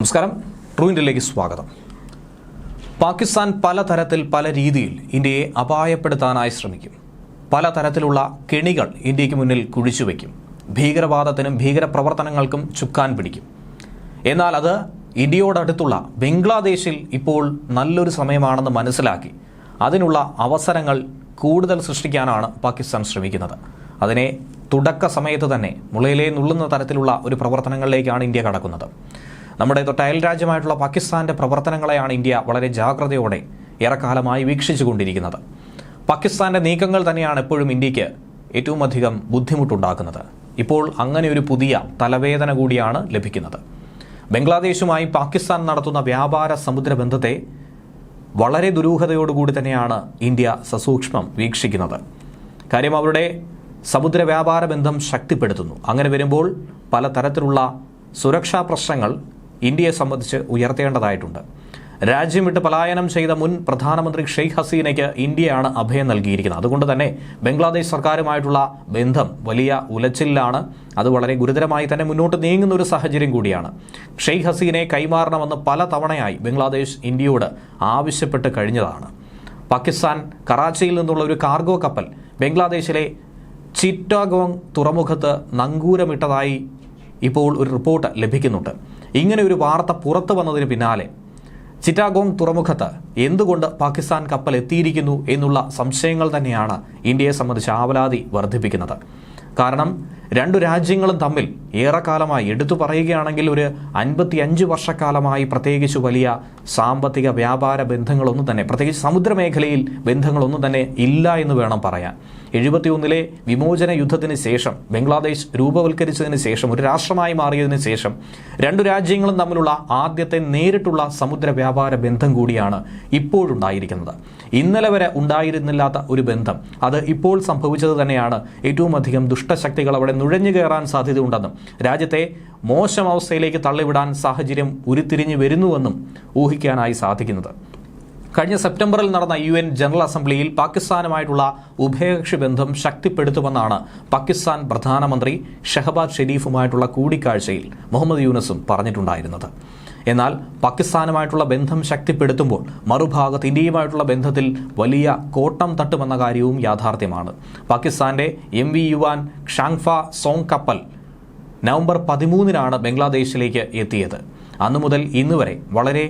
നമസ്കാരം. ട്രൂ ഇന്ത്യയിലേക്ക് സ്വാഗതം. പാകിസ്ഥാൻ പലതരത്തിൽ പല രീതിയിൽ ഇന്ത്യയെ അപായപ്പെടുത്താനായി ശ്രമിക്കും. പലതരത്തിലുള്ള കെണികൾ ഇന്ത്യയ്ക്ക് മുന്നിൽ കുഴിച്ചുവെക്കും ഭീകരവാദത്തിനും ഭീകരപ്രവർത്തനങ്ങൾക്കും ചുക്കാൻ പിടിക്കും. എന്നാൽ അത് ഇന്ത്യയോടടുത്തുള്ള ബംഗ്ലാദേശിൽ ഇപ്പോൾ നല്ലൊരു സമയമാണെന്ന് മനസ്സിലാക്കി അതിനുള്ള അവസരങ്ങൾ കൂടുതൽ സൃഷ്ടിക്കാനാണ് പാകിസ്ഥാൻ ശ്രമിക്കുന്നത്. അതിനെ തുടക്ക സമയത്ത് തന്നെ മുളയിലെ നുള്ളുന്ന തരത്തിലുള്ള ഒരു പ്രവർത്തനങ്ങളിലേക്കാണ് ഇന്ത്യ കടക്കുന്നത്. നമ്മുടെ തൊട്ട് അയൽ രാജ്യമായിട്ടുള്ള പാകിസ്ഥാന്റെ പ്രവർത്തനങ്ങളെയാണ് ഇന്ത്യ വളരെ ജാഗ്രതയോടെ ഏറെക്കാലമായി വീക്ഷിച്ചുകൊണ്ടിരിക്കുന്നത്. പാകിസ്ഥാന്റെ നീക്കങ്ങൾ തന്നെയാണ് എപ്പോഴും ഇന്ത്യയ്ക്ക് ഏറ്റവും അധികം ബുദ്ധിമുട്ടുണ്ടാക്കുന്നത്. ഇപ്പോൾ അങ്ങനെ ഒരു പുതിയ തലവേദന കൂടിയാണ് ലഭിക്കുന്നത്. ബംഗ്ലാദേശുമായി പാകിസ്ഥാൻ നടത്തുന്ന വ്യാപാര സമുദ്ര ബന്ധത്തെ വളരെ ദുരൂഹതയോടുകൂടി തന്നെയാണ് ഇന്ത്യ സസൂക്ഷ്മം വീക്ഷിക്കുന്നത്. കാര്യം അവരുടെ സമുദ്ര വ്യാപാര ബന്ധം ശക്തിപ്പെടുത്തുന്നു. അങ്ങനെ വരുമ്പോൾ പലതരത്തിലുള്ള സുരക്ഷാ പ്രശ്നങ്ങൾ ഇന്ത്യയെ സംബന്ധിച്ച് ഉയർത്തേണ്ടതായിട്ടുണ്ട്. രാജ്യം വിട്ട് പലായനം ചെയ്ത മുൻ പ്രധാനമന്ത്രി ഷെയ്ഖ് ഹസീനയ്ക്ക് ഇന്ത്യയാണ് അഭയം നൽകിയിരിക്കുന്നത്. അതുകൊണ്ട് തന്നെ ബംഗ്ലാദേശ് സർക്കാരുമായിട്ടുള്ള ബന്ധം വലിയ ഉലച്ചിലാണ്. അത് വളരെ ഗുരുതരമായി തന്നെ മുന്നോട്ട് നീങ്ങുന്ന ഒരു സാഹചര്യം കൂടിയാണ്. ഷെയ്ഖ് ഹസീനെ കൈമാറണമെന്ന് പല തവണയായി ബംഗ്ലാദേശ് ഇന്ത്യയോട് ആവശ്യപ്പെട്ട് കഴിഞ്ഞതാണ്. പാകിസ്ഥാൻ കറാച്ചിയിൽ നിന്നുള്ള ഒരു കാർഗോ കപ്പൽ ബംഗ്ലാദേശിലെ ചിറ്റാഗോങ് തുറമുഖത്ത് നങ്കൂരമിട്ടതായി ഇപ്പോൾ ഒരു റിപ്പോർട്ട് ലഭിക്കുന്നുണ്ട്. ഇങ്ങനെ ഒരു വാർത്ത പുറത്തു വന്നതിന് പിന്നാലെ ചിറ്റാഗോങ് തുറമുഖത്ത് എന്തുകൊണ്ട് പാകിസ്ഥാൻ കപ്പൽ എത്തിയിരിക്കുന്നു എന്നുള്ള സംശയങ്ങൾ തന്നെയാണ് ഇന്ത്യയെ സംബന്ധിച്ച് ആവലാതി വർദ്ധിപ്പിക്കുന്നത്. കാരണം രണ്ടു രാജ്യങ്ങളും തമ്മിൽ ഏറെക്കാലമായി എടുത്തു പറയുകയാണെങ്കിൽ ഒരു അൻപത്തിയഞ്ച് വർഷക്കാലമായി പ്രത്യേകിച്ച് വലിയ സാമ്പത്തിക വ്യാപാര ബന്ധങ്ങളൊന്നും തന്നെ പ്രത്യേകിച്ച് സമുദ്രമേഖലയിൽ ബന്ധങ്ങളൊന്നും തന്നെ ഇല്ല എന്ന് വേണം പറയാൻ. എഴുപത്തിയൊന്നിലെ വിമോചന യുദ്ധത്തിന് ശേഷം ബംഗ്ലാദേശ് രൂപവൽക്കരിച്ചതിന് ശേഷം ഒരു രാഷ്ട്രമായി മാറിയതിന് ശേഷം രണ്ടു രാജ്യങ്ങളും തമ്മിലുള്ള ആദ്യത്തെ നേരിട്ടുള്ള സമുദ്ര വ്യാപാര ബന്ധം കൂടിയാണ് ഇപ്പോഴുണ്ടായിരിക്കുന്നത്. ഇന്നലെ വരെ ഉണ്ടായിരുന്നില്ലാത്ത ഒരു ബന്ധം. അത് ഇപ്പോൾ സംഭവിച്ചത് തന്നെയാണ് ഏറ്റവും അധികം ദുഷ്ടശക്തികൾ അവിടെ നുഴഞ്ഞു കയറാൻ സാധ്യതയുണ്ടെന്നും രാജ്യത്തെ മോശം അവസ്ഥയിലേക്ക് തള്ളിവിടാൻ സാഹചര്യം ഉരുത്തിരിഞ്ഞു വരുന്നുവെന്നും ഊഹിക്കാനായി സാധിക്കുന്നത്. കഴിഞ്ഞ സെപ്റ്റംബറിൽ നടന്ന യു എൻ ജനറൽ അസംബ്ലിയിൽ പാകിസ്ഥാനുമായിട്ടുള്ള ഉഭയകക്ഷി ബന്ധം ശക്തിപ്പെടുത്തുമെന്നാണ് പാകിസ്ഥാൻ പ്രധാനമന്ത്രി ഷഹബാദ് ഷെരീഫുമായിട്ടുള്ള കൂടിക്കാഴ്ചയിൽ മുഹമ്മദ് യൂനസും പറഞ്ഞിട്ടുണ്ടായിരുന്നത്. എന്നാൽ പാകിസ്ഥാനുമായിട്ടുള്ള ബന്ധം ശക്തിപ്പെടുത്തുമ്പോൾ മറുഭാഗത്ത് ഇന്ത്യയുമായിട്ടുള്ള ബന്ധത്തിൽ വലിയ കോട്ടം തട്ടുമെന്ന കാര്യവും യാഥാർത്ഥ്യമാണ്. പാകിസ്ഥാന്റെ M V Yuan Xiangfa Zhan കപ്പൽ നവംബർ പതിമൂന്നിനാണ് ബംഗ്ലാദേശിലേക്ക് എത്തിയത്. അന്നു മുതൽ ഇന്ന് വരെ വളരെ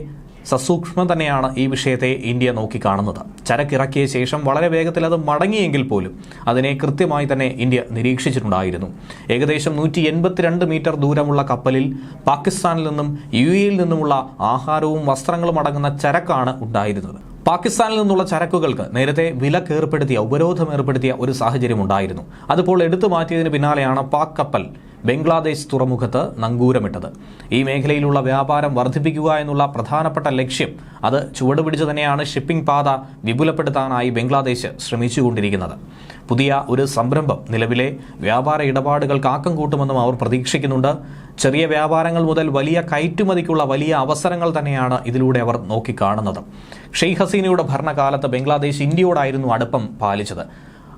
സസൂക്ഷ്മം തന്നെയാണ് ഈ വിഷയത്തെ ഇന്ത്യ നോക്കിക്കാണുന്നത്. ചരക്കിറക്കിയ ശേഷം വളരെ വേഗത്തിൽ അത് മടങ്ങിയെങ്കിൽ പോലും അതിനെ കൃത്യമായി തന്നെ ഇന്ത്യ നിരീക്ഷിച്ചിട്ടുണ്ടായിരുന്നു. ഏകദേശം നൂറ്റി എൺപത്തിരണ്ട് മീറ്റർ ദൂരമുള്ള കപ്പലിൽ പാകിസ്ഥാനിൽ നിന്നും യു എയിൽ നിന്നുമുള്ള ആഹാരവും വസ്ത്രങ്ങളും അടങ്ങുന്ന ചരക്കാണ് ഉണ്ടായിരുന്നത്. പാകിസ്ഥാനിൽ നിന്നുള്ള ചരക്കുകൾക്ക് നേരത്തെ വിലക്ക് ഏർപ്പെടുത്തിയ ഉപരോധം ഏർപ്പെടുത്തിയ ഒരു സാഹചര്യം ഉണ്ടായിരുന്നു അതിപ്പോൾ എടുത്തു മാറ്റിയതിന് പിന്നാലെയാണ് പാക് കപ്പൽ ബംഗ്ലാദേശ് തുറമുഖത്ത് നങ്കൂരമിട്ടത്. ഈ മേഖലയിലുള്ള വ്യാപാരം വർദ്ധിപ്പിക്കുക എന്നുള്ള പ്രധാനപ്പെട്ട ലക്ഷ്യം അത് ചുവടുപിടിച്ചു തന്നെയാണ് ഷിപ്പിംഗ് പാത വിപുലപ്പെടുത്താനായി ബംഗ്ലാദേശ് ശ്രമിച്ചുകൊണ്ടിരിക്കുന്നത്. പുതിയ ഒരു സംരംഭം നിലവിലെ വ്യാപാര ഇടപാടുകൾക്ക് ആക്കം കൂട്ടുമെന്നും അവർ പ്രതീക്ഷിക്കുന്നുണ്ട്. ചെറിയ വ്യാപാരങ്ങൾ മുതൽ വലിയ കയറ്റുമതിക്കുള്ള വലിയ അവസരങ്ങൾ തന്നെയാണ് ഇതിലൂടെ അവർ നോക്കിക്കാണുന്നത്. ഷെയ്ഖ് ഹസീനയുടെ ഭരണകാലത്ത് ബംഗ്ലാദേശ് ഇന്ത്യയോടായിരുന്നു അടുപ്പം പാലിച്ചത്.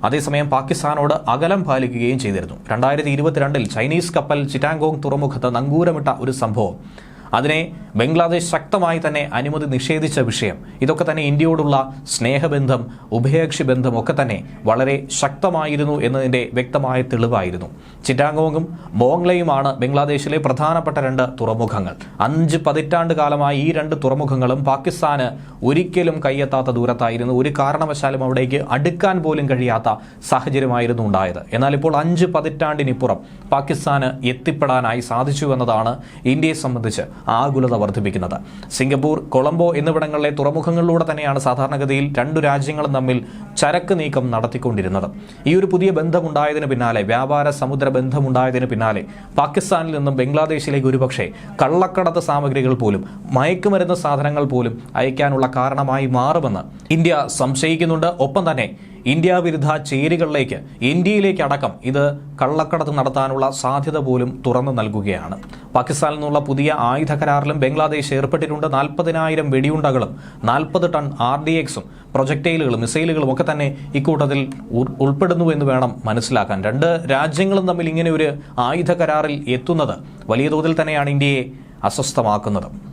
അതേസമയം പാകിസ്ഥാനോട് അകലം പാലിക്കുകയും ചെയ്തിരുന്നു. രണ്ടായിരത്തി ഇരുപത്തിരണ്ടിൽ ചൈനീസ് കപ്പൽ ചിറ്റാങ്കോങ് തുറമുഖത്ത് നങ്കൂരമിട്ട ഒരു സംഭവം അതിനെ ബംഗ്ലാദേശ് ശക്തമായി തന്നെ അനുമതി നിഷേധിച്ച വിഷയം. ഇതൊക്കെ തന്നെ ഇന്ത്യയോടുള്ള സ്നേഹബന്ധം ഉഭയകക്ഷി ബന്ധം ഒക്കെ തന്നെ വളരെ ശക്തമായിരുന്നു എന്നതിന്റെ വ്യക്തമായ തെളിവായിരുന്നു. ചിറ്റാങ്കോങ്ങും ബോങ്ലയുമാണ് ബംഗ്ലാദേശിലെ പ്രധാനപ്പെട്ട രണ്ട് തുറമുഖങ്ങൾ. അഞ്ച് പതിറ്റാണ്ട് കാലമായി ഈ രണ്ട് തുറമുഖങ്ങളും പാകിസ്ഥാന് ഒരിക്കലും കയ്യെത്താത്ത ദൂരത്തായിരുന്നു. ഒരു കാരണവശാലും അവിടേക്ക് അടുക്കാൻ പോലും കഴിയാത്ത സാഹചര്യമായിരുന്നു ഉണ്ടായത്. എന്നാൽ ഇപ്പോൾ അഞ്ച് പതിറ്റാണ്ടിനിപ്പുറം പാകിസ്ഥാന് എത്തിപ്പെടാനായി സാധിച്ചു എന്നതാണ് ഇന്ത്യയെ സംബന്ധിച്ച് ആകുലത വർദ്ധിപ്പിക്കുന്നത്. സിംഗപ്പൂർ കൊളംബോ എന്നിവിടങ്ങളിലെ തുറമുഖങ്ങളിലൂടെ തന്നെയാണ് സാധാരണഗതിയിൽ രണ്ടു രാജ്യങ്ങളും തമ്മിൽ ചരക്ക് നീക്കം നടത്തിക്കൊണ്ടിരുന്നത്. ഈ ഒരു പുതിയ ബന്ധമുണ്ടായതിനു പിന്നാലെ വ്യാപാര സമുദ്ര ബന്ധമുണ്ടായതിനു പിന്നാലെ പാകിസ്ഥാനിൽ നിന്നും ബംഗ്ലാദേശിലേക്ക് ഒരുപക്ഷെ കള്ളക്കടത്ത് സാമഗ്രികൾ പോലും മയക്കുമരുന്ന് സാധനങ്ങൾ പോലും അയക്കാനുള്ള കാരണമായി മാറുമെന്ന് ഇന്ത്യ സംശയിക്കുന്നുണ്ട്. ഒപ്പം തന്നെ ഇന്ത്യ വിരുദ്ധ ചേരികളിലേക്ക് ഇന്ത്യയിലേക്ക് അടക്കം ഇത് കള്ളക്കടത്ത് നടത്താനുള്ള സാധ്യത പോലും തുറന്നു നൽകുകയാണ്. പാകിസ്ഥാനിൽ നിന്നുള്ള പുതിയ ആയുധ കരാറിലും ബംഗ്ലാദേശ് ഏർപ്പെട്ടിട്ടുണ്ട്. നാൽപ്പതിനായിരം വെടിയുണ്ടകളും നാൽപ്പത് ടൺ ആർ ഡി എക്സും പ്രൊജക്ടൈലുകളും മിസൈലുകളും ഒക്കെ തന്നെ ഇക്കൂട്ടത്തിൽ ഉൾ- ഉൾപ്പെടുന്നു എന്ന് വേണം മനസ്സിലാക്കാൻ. രണ്ട് രാജ്യങ്ങളും തമ്മിൽ ഇങ്ങനെ ഒരു ആയുധ കരാറിൽ എത്തുന്നത് വലിയ തോതിൽ തന്നെയാണ് ഇന്ത്യയെ അസ്വസ്ഥമാക്കുന്നതും.